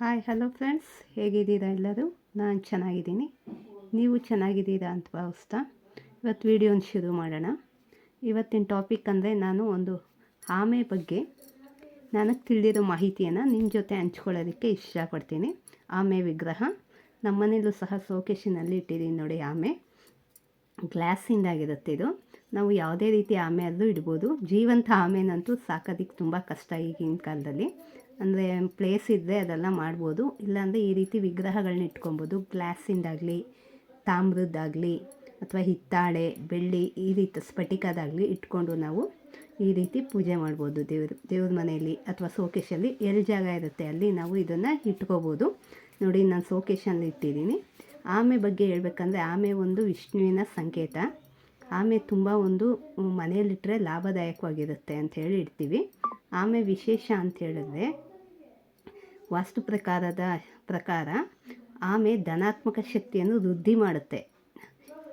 Hi, hello friends. ಹೇಗಿದ್ದೀರಾ ಎಲ್ಲರೂ? ನಾನು ಚೆನ್ನಾಗಿದ್ದೀನಿ. ನೀವು ಚೆನ್ನಾಗಿದ್ದೀರಾ ಅಂತ ಭಾವಿಸ್ತಾ ಇವತ್ತು ವಿಡಿಯೋನ ಶುರು ಮಾಡೋಣ. ಇವತ್ತಿನ ಟಾಪಿಕ್ ಅಂದರೆ ನಾನು ಒಂದು ಆಮೆ ಬಗ್ಗೆ. ನನಗೆ ತಿಳಿದಿರೋ ಮಾಹಿತಿಯನ್ನು ನಿಮ್ಮ ಜೊತೆ ಹಂಚ್ಕೊಳ್ಳೋದಕ್ಕೆ ಇಷ್ಟಪಡ್ತೀನಿ. ಆಮೆ ವಿಗ್ರಹ. ನಮ್ಮ ಮನೇಲೂ ಸಹ ಸೋಕೇಶಿನಲ್ಲಿ ಇಟ್ಟಿದ್ದೀನಿ ನೋಡಿ ಆಮೆ. ಗ್ಲಾಸಿಂದಾಗಿರುತ್ತೆ ಇದು. ನಾವು ಯಾವುದೇ ರೀತಿ ಆಮೆ ಅಲ್ಲೂ ಇಡ್ಬೋದು. ಜೀವಂತ ಆಮೆನಂತೂ ಸಾಕೋದಕ್ಕೆ ತುಂಬ ಕಷ್ಟ ಈಗಿನ ಕಾಲದಲ್ಲಿ. ಅಂದರೆ ಪ್ಲೇಸ್ ಇದ್ದರೆ ಅದೆಲ್ಲ ಮಾಡ್ಬೋದು. ಇಲ್ಲಾಂದರೆ ಈ ರೀತಿ ವಿಗ್ರಹಗಳನ್ನ ಇಟ್ಕೊಬೋದು. ಗ್ಲಾಸಿಂದಾಗಲಿ ತಾಮ್ರದ್ದಾಗಲಿ ಅಥವಾ ಹಿತ್ತಾಳೆ, ಬೆಳ್ಳಿ ಈ ರೀತಿ ಸ್ಫಟಿಕದಾಗಲಿ ಇಟ್ಕೊಂಡು ನಾವು ಈ ರೀತಿ ಪೂಜೆ ಮಾಡ್ಬೋದು ದೇವ್ರ ದೇವ್ರ ಮನೆಯಲ್ಲಿ ಅಥವಾ ಸೋಕೇಶಲ್ಲಿ ಎಲ್ಲಿ ಜಾಗ ಇರುತ್ತೆ ಅಲ್ಲಿ ನಾವು ಇದನ್ನು ಇಟ್ಕೋಬೋದು. ನೋಡಿ, ನಾನು ಸೋಕೇಶಲ್ಲಿ ಇಟ್ಟಿದ್ದೀನಿ. ಆಮೆ ಬಗ್ಗೆ ಹೇಳ್ಬೇಕಂದ್ರೆ ಆಮೆ ಒಂದು ವಿಷ್ಣುವಿನ ಸಂಕೇತ. ಆಮೆ ತುಂಬ ಒಂದು ಮನೆಯಲ್ಲಿಟ್ಟರೆ ಲಾಭದಾಯಕವಾಗಿರುತ್ತೆ ಅಂತ ಹೇಳಿ ಇಡ್ತೀವಿ. ಆಮೆ ವಿಶೇಷ ಅಂತ ಹೇಳಿದ್ರೆ ವಾಸ್ತು ಪ್ರಕಾರದ ಪ್ರಕಾರ ಆಮೆ ಧನಾತ್ಮಕ ಶಕ್ತಿಯನ್ನು ವೃದ್ಧಿ ಮಾಡುತ್ತೆ.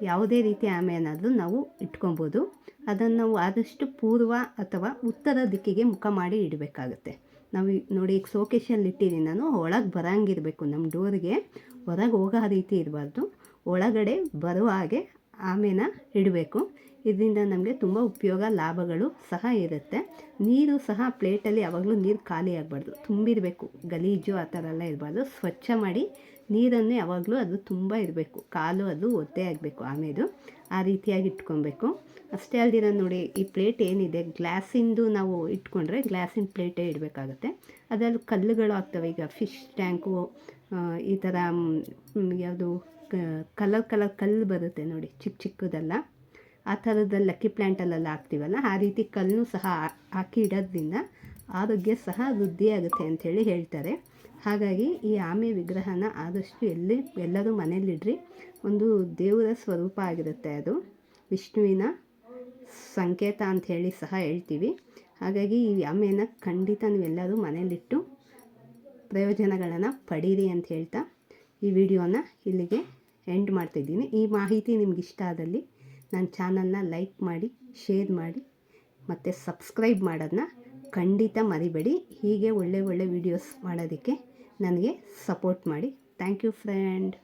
ಯಾವುದೇ ರೀತಿ ಆಮೆಯನ್ನಾದರೂ ನಾವು ಇಟ್ಕೊಬೋದು. ಅದನ್ನು ನಾವು ಆದಷ್ಟು ಪೂರ್ವ ಅಥವಾ ಉತ್ತರ ದಿಕ್ಕಿಗೆ ಮುಖ ಮಾಡಿ ಇಡಬೇಕಾಗುತ್ತೆ. ನಾವು ನೋಡಿ ಈಗ ಸೋಕೇಶಲ್ಲಿ ಇಟ್ಟಿದ್ದೀನಿ ನಾನು, ಒಳಗೆ ಬರೋಂಗಿರಬೇಕು. ನಮ್ಮ ಡೋರಿಗೆ ಹೊರಗೆ ಹೋಗೋ ರೀತಿ ಇರಬಾರ್ದು. ಒಳಗಡೆ ಬರುವ ಹಾಗೆ ಆಮೇನ ಇಡಬೇಕು. ಇದರಿಂದ ನಮಗೆ ತುಂಬ ಉಪಯೋಗ ಲಾಭಗಳು ಸಹ ಇರುತ್ತೆ. ನೀರು ಸಹ ಪ್ಲೇಟಲ್ಲಿ ಯಾವಾಗಲೂ ನೀರು ಖಾಲಿ ಆಗಬಾರ್ದು. ತುಂಬಿರಬೇಕು. ಗಲೀಜು ಆ ಥರ ಎಲ್ಲ ಇರಬಾರ್ದು. ಸ್ವಚ್ಛ ಮಾಡಿ ನೀರನ್ನು ಯಾವಾಗಲೂ ಅದು ತುಂಬ ಇರಬೇಕು. ಕಾಲು ಅದು ಒದ್ದೆ ಆಗಬೇಕು ಆಮೇದು. ಆ ರೀತಿಯಾಗಿ ಇಟ್ಕೊಬೇಕು. ಅಷ್ಟೇ ಅಲ್ದಿರ ನೋಡಿ ಈ ಪ್ಲೇಟ್ ಏನಿದೆ, ಗ್ಲಾಸಿಂದು ನಾವು ಇಟ್ಕೊಂಡ್ರೆ ಗ್ಲಾಸಿನ ಪ್ಲೇಟೇ ಇಡಬೇಕಾಗುತ್ತೆ. ಅದರಲ್ಲಿ ಕಲ್ಲುಗಳು ಆಗ್ತವೆ. ಈಗ ಫಿಶ್ ಟ್ಯಾಂಕು ಈ ಥರ ಯಾವುದು ಕಲರ್ ಕಲರ್, ಕಲ್ಲು ಬರುತ್ತೆ ನೋಡಿ, ಚಿಕ್ಕ ಚಿಕ್ಕದೆಲ್ಲ. ಆ ಥರದ ಲಕ್ಕಿ ಪ್ಲ್ಯಾಂಟಲ್ಲೆಲ್ಲ ಹಾಕ್ತೀವಲ್ಲ, ಆ ರೀತಿ ಕಲ್ಲೂ ಸಹ ಹಾಕಿ ಇಡೋದ್ರಿಂದ ಆರೋಗ್ಯ ಸಹ ವೃದ್ಧಿಯಾಗುತ್ತೆ ಅಂಥೇಳಿ ಹೇಳ್ತಾರೆ. ಹಾಗಾಗಿ ಈ ಆಮೆ ವಿಗ್ರಹನ ಆದಷ್ಟು ಎಲ್ಲಿ, ಎಲ್ಲರೂ ಮನೇಲಿಡ್ರಿ ಒಂದು ದೇವರ ಸ್ವರೂಪ ಆಗಿರುತ್ತೆ ಅದು. ವಿಷ್ಣುವಿನ ಸಂಕೇತ ಅಂಥೇಳಿ ಸಹ ಹೇಳ್ತೀವಿ. ಹಾಗಾಗಿ ಈ ಆಮೆನ ಖಂಡಿತ ನೀವೆಲ್ಲರೂ ಮನೇಲಿಟ್ಟು ಪ್ರಯೋಜನಗಳನ್ನು ಪಡೀರಿ ಅಂತ ಹೇಳ್ತಾ ಈ ವಿಡಿಯೋನ ಇಲ್ಲಿಗೆ ಎಂಡ್ ಮಾಡ್ತಿದ್ದೀನಿ ಈ ಮಾಹಿತಿ ನಿಮ್ಗೆ ಇಷ್ಟ ಆದಲ್ಲಿ ನನ್ನ ಚಾನಲ್ನ ಲೈಕ್ ಮಾಡಿ, ಶೇರ್ ಮಾಡಿ, ಮತ್ತು ಸಬ್ಸ್ಕ್ರೈಬ್ ಮಾಡೋದನ್ನ ಖಂಡಿತ ಮರಿಬೇಡಿ. ಹೀಗೆ ಒಳ್ಳೆ ಒಳ್ಳೆ ವೀಡಿಯೋಸ್ ಮಾಡೋದಕ್ಕೆ ನನಗೆ ಸಪೋರ್ಟ್ ಮಾಡಿ. Thank you friend